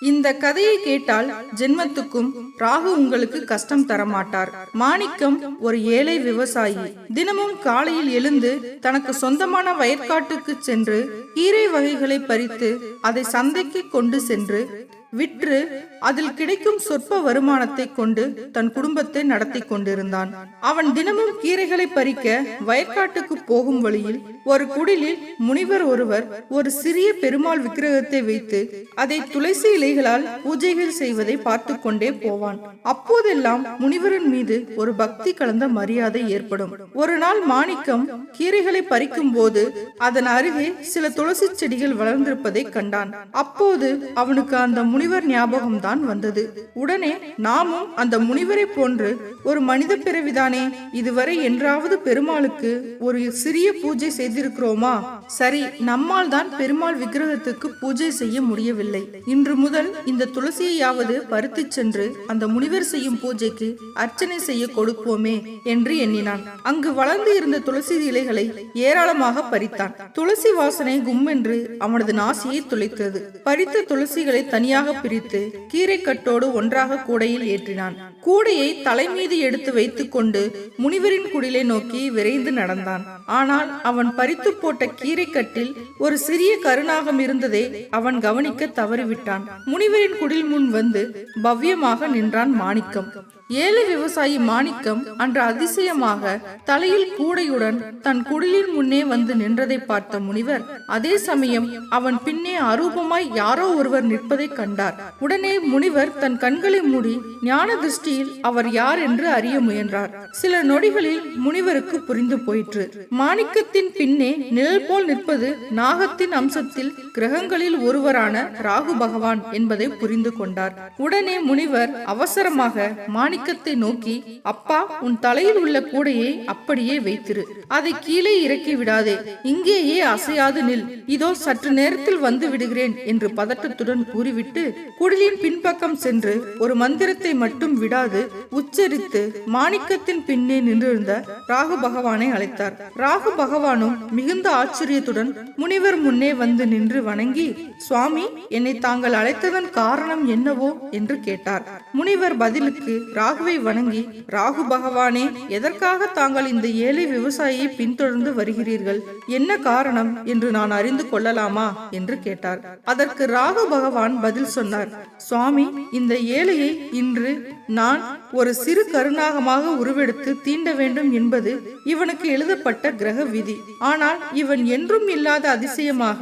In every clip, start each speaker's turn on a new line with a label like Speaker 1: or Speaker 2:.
Speaker 1: இந்த கதையை கேட்டால் ஜென்மத்துக்கும் ராகு உங்களுக்கு கஷ்டம் தரமாட்டார். மாணிக்கம் ஒரு ஏழை விவசாயி. தினமும் காலையில் எழுந்து தனக்கு சொந்தமான வயற்காட்டுக்கு சென்று கீரை வகைகளை பறித்து அதை சந்தைக்கு கொண்டு சென்று விற்று அதில் கிடைக்கும் சொற்ப வருமானத்தை கொண்டு தன் குடும்பத்தை நடத்தி கொண்டிருந்தான். அவன் தினமும் கீரைகளை பறிக்க வயற்காட்டுக்கு போகும் வழியில் ஒரு குடிலில் முனிவர் ஒருவர் ஒரு சிறிய பெருமாள் விக்கிரகத்தை வைத்து அதை துளசி இலைகளால் பூஜைகள் செய்வதை பார்த்து கொண்டே போவான். அப்போதெல்லாம் முனிவரின் மீது ஒரு பக்தி கலந்த மரியாதை ஏற்படும். ஒரு நாள் மாணிக்கம் கீரைகளை பறிக்கும் போது அதன் அருகே சில துளசி செடிகள் வளர்ந்திருப்பதை கண்டான். அப்போது அவனுக்கு அந்த முனிவர் ஞாபகம்தான் வந்தது. உடனே நாமும் அந்த முனிவரை போன்று ஒரு மனித பிறவிதானே இதுவரை என்றாவது பெருமாளுக்கு ஒரு சிறிய பூஜை செய்திருக்கிறோமா? சரி நம்மால் தான் பெருமாள் விக்கிரகத்துக்கு பூஜை செய்ய முடியவில்லை. இன்று முதல் இந்த துளசியையாவது பருத்து சென்று அந்த முனிவர் செய்யும் பூஜைக்கு அர்ச்சனை செய்ய கொடுப்போமே என்று எண்ணினான். அங்கு வளர்ந்து இருந்த துளசி இலைகளை ஏராளமாக பறித்தான். துளசி வாசனை கும்மென்று அவனது நாசியை துளைத்தது. பறித்த துளசிகளை தனியாக பிரித்து கீரை கட்டோடு ஒன்றாக கூடையில் ஏற்றினான். கூடையை தலைமீது மீது எடுத்து வைத்துக்கொண்டு முனிவரின் குடிலை நோக்கி விரைந்து நடந்தான். ஆனால் அவன் பறித்து போட்ட கீரை கட்டில் ஒரு சிறிய கருநாகம் இருந்ததை அவன் கவனிக்க தவறிவிட்டான். முனிவரின் குடில் முன் வந்து பவ்யமாக நின்றான் மாணிக்கம். ஏழை விவசாயி மாணிக்கம் அன்று அதிசயமாக தலையில் கூடையுடன் தன் குடிலின் முன்னே வந்து நின்றதை பார்த்த முனிவர் அதே சமயம் அவன் பின்னே அரூபமாய் யாரோ ஒருவர் நிற்பதை கண்டார். உடனே முனிவர் தன் கண்களை மூடி ஞான திருஷ்டியில் அவர் யார் என்று என்று அறிய முயன்றார். சில நொடிகளில் முனிவருக்கு புரிந்து போயிற்று. மாணிக்கத்தின் பின்னே நிழல் போல் நிற்பது நாகத்தின் அம்சத்தில் கிரகங்களில் ஒருவரான ராகு பகவான் என்பதை புரிந்து கொண்டார். உடனே முனிவர் அவசரமாக மாணிக்கத்தை நோக்கி அப்பா உன் தலையில் உள்ள கூடையை அப்படியே வைத்திரு. அதை கீழே இறக்கி விடாதே. இங்கேயே அசையாது நில். இதோ சற்று நேரத்தில் வந்து விடுகிறேன் என்று பதட்டத்துடன் கூறிவிட்டு குடிலின் பின்பக்கம் சென்று ஒரு மந்திரத்தை மட்டும் விடாது உச்சரித்து மாணிக்கத்தின் பின்னே நின்றிருந்த ராகு பகவானை அழைத்தார். ராகு பகவானும் மிகுந்த ஆச்சரியத்துடன் முனிவர் முன்னே வந்து நின்று வணங்கி சுவாமி என்னை தாங்கள் அழைத்ததன் காரணம் என்னவோ? என்று கேட்டார். முனிவர் பதிலுக்கு ராகுவை வணங்கி ராகு பகவானே எதற்காக தாங்கள் இந்த ஏழை விவசாயியை பின்தொடர்ந்து வருகிறீர்கள்? என்ன காரணம்? என்று நான் அறிந்து கொள்ளலாமா? என்று கேட்டார். அதற்கு ராகு பகவான் பதில் சொன்னார் சுவாமி இந்த ஏழையை இன்று நான் ஒரு சிறு கருநாகமாக உருவெடுத்து தீண்ட வேண்டும் என்பது இவனுக்கு எழுதப்பட்ட கிரக விதி. ஆனால் இவன் என்றும் இல்லாத அதிசயமாக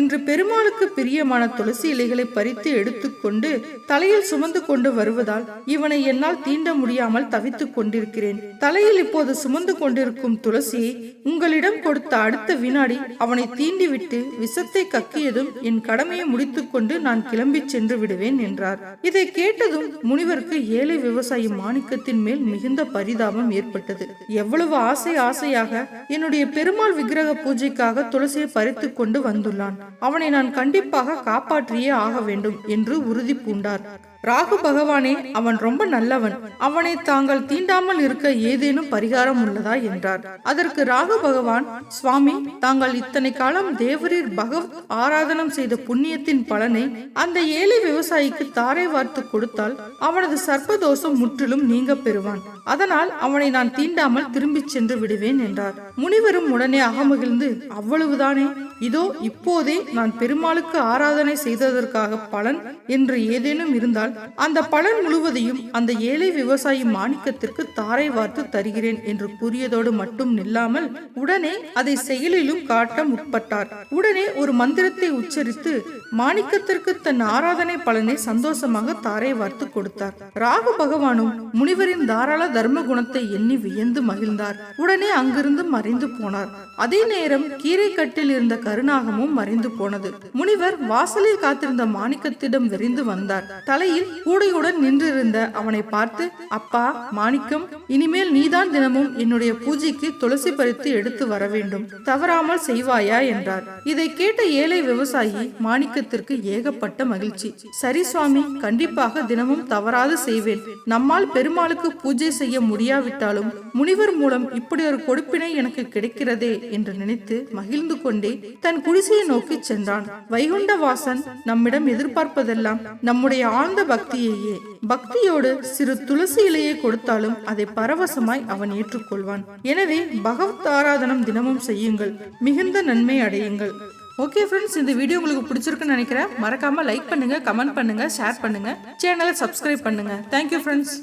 Speaker 1: இன்று பெருமாளுக்கு பிரியமான துளசி இலைகளை பறித்து எடுத்துக்கொண்டு தலையில் சுமந்து கொண்டு வருவதால் இவனை என்னால் தீண்ட முடியாமல் தவித்துக் கொண்டிருக்கிறேன். தலையில் இப்போது சுமந்து கொண்டிருக்கும் துளசியை உங்களிடம் கொடுத்த அடுத்த வினாடி அவனை தீண்டிவிட்டு விஷத்தை கக்கியதும் என் கடமையை முடித்துக்கொண்டு நான் கிளம்பி சென்று விடுவேன் என்றார். இதை கேட்டதும் முனிவருக்கு ஏழை விவசாயி மாணிக்கத்தின் மேல் மிகுந்த பரிதாபம் ஏற்பட்டது. எவ்வளவு ஆசை ஆசையாக என்னுடைய பெருமாள் விக்கிரக பூஜைக்காக துளசியை பறித்து கொண்டு வந்துள்ளான். அவனை நான் கண்டிப்பாக காப்பாற்றியே ஆக வேண்டும் என்று உறுதி பூண்டார். ராகு பகவானே அவன் ரொம்ப நல்லவன். அவனை தாங்கள் தீண்டாமல் இருக்க ஏதேனும் பரிகாரம் உள்ளதா என்றார். அதற்கு ராகு பகவான் சுவாமி தாங்கள் இத்தனை காலம் தேவரீர் பகவத் ஆராதனம் செய்த புண்ணியத்தின் பலனை அந்த ஏழை விவசாயிக்கு தாரை வார்த்து கொடுத்தால் அவனது சர்ப்பதோஷம் முற்றிலும் நீங்க பெறுவான். அதனால் அவனை நான் தீண்டாமல் திரும்பிச் சென்று விடுவேன் என்றார். முனிவரும் உடனே அகமகிழ்ந்து அவ்வளவுதானே? இதோ இப்போதே நான் பெருமாளுக்கு ஆராதனை செய்ததற்காக பலன் என்று ஏதேனும் இருந்தால் அந்த பலன் முழுவதையும் அந்த ஏழை விவசாயி மாணிக்கத்திற்கு தாரை வார்த்து தருகிறேன் என்று கூறியதோடு மட்டும் நில்லாமல் உடனே அதை செயலிலும் காட்ட முற்பட்டார். உடனே ஒரு மந்திரத்தை உச்சரித்து மாணிக்கத்திற்கு தன் ஆராதனை பலனை சந்தோஷமாக தாரை வார்த்து கொடுத்தார். ராகு பகவானும் முனிவரின் தாராள தர்ம குணத்தை எண்ணி வியந்து மகிழ்ந்தார். உடனே அங்கிருந்து மறைந்து போனார். அதே நேரம் கீரை கட்டில் இருந்த கருணாகமும் மறைந்து போனது. முனிவர் வாசலில் காத்திருந்த மாணிக்கத்திடம் விரைந்து வந்தார். தலையில் வழியில் கூடையுடன் நின்றிருந்த அவனை பார்த்து அப்பா மாணிக்கம் இனிமேல் நீதான் தினமும் என்னுடைய பூஜைக்கு துளசி பறித்து எடுத்து வர வேண்டும் தவறாமல் செய்வாயா? என்றார். இதை கேட்ட ஏழை விவசாயி மாணிக்கத்திற்கு ஏகப்பட்ட மகிழ்ச்சி. சரி சுவாமி கண்டிப்பாக தினமும் தவறாது செய்வேன். நம்மால் பெருமாளுக்கு பூஜை செய்ய முடியாவிட்டாலும் முனிவர் மூலம் இப்படி ஒரு கொடுப்பினை எனக்கு கிடைக்கிறதே என்று நினைத்து மகிழ்ந்து கொண்டே தன் குடிசையை நோக்கி சென்றான். வைகுண்டவாசன் நம்மிடம் எதிர்பார்ப்பதெல்லாம் நம்முடைய ஆழ்ந்த பக்தியையே. பக்தியோடு சிறு துளசி இலையை கொடுத்தாலும் அதை பரவசமாய் அவன் ஏற்றுக்கொள்வான். எனவே பகவத் ஆராதனம் தினமும் செய்யுங்கள். மிகுந்த நன்மை அடையுங்கள். ஓகே ஃப்ரெண்ட்ஸ் இந்த வீடியோ உங்களுக்கு பிடிச்சிருக்குன்னு நினைக்கிறேன். மறக்காம லைக் பண்ணுங்க கமெண்ட் பண்ணுங்க ஷேர் பண்ணுங்க. சேனலை சப்ஸ்கிரைப் பண்ணுங்க. Thank you friends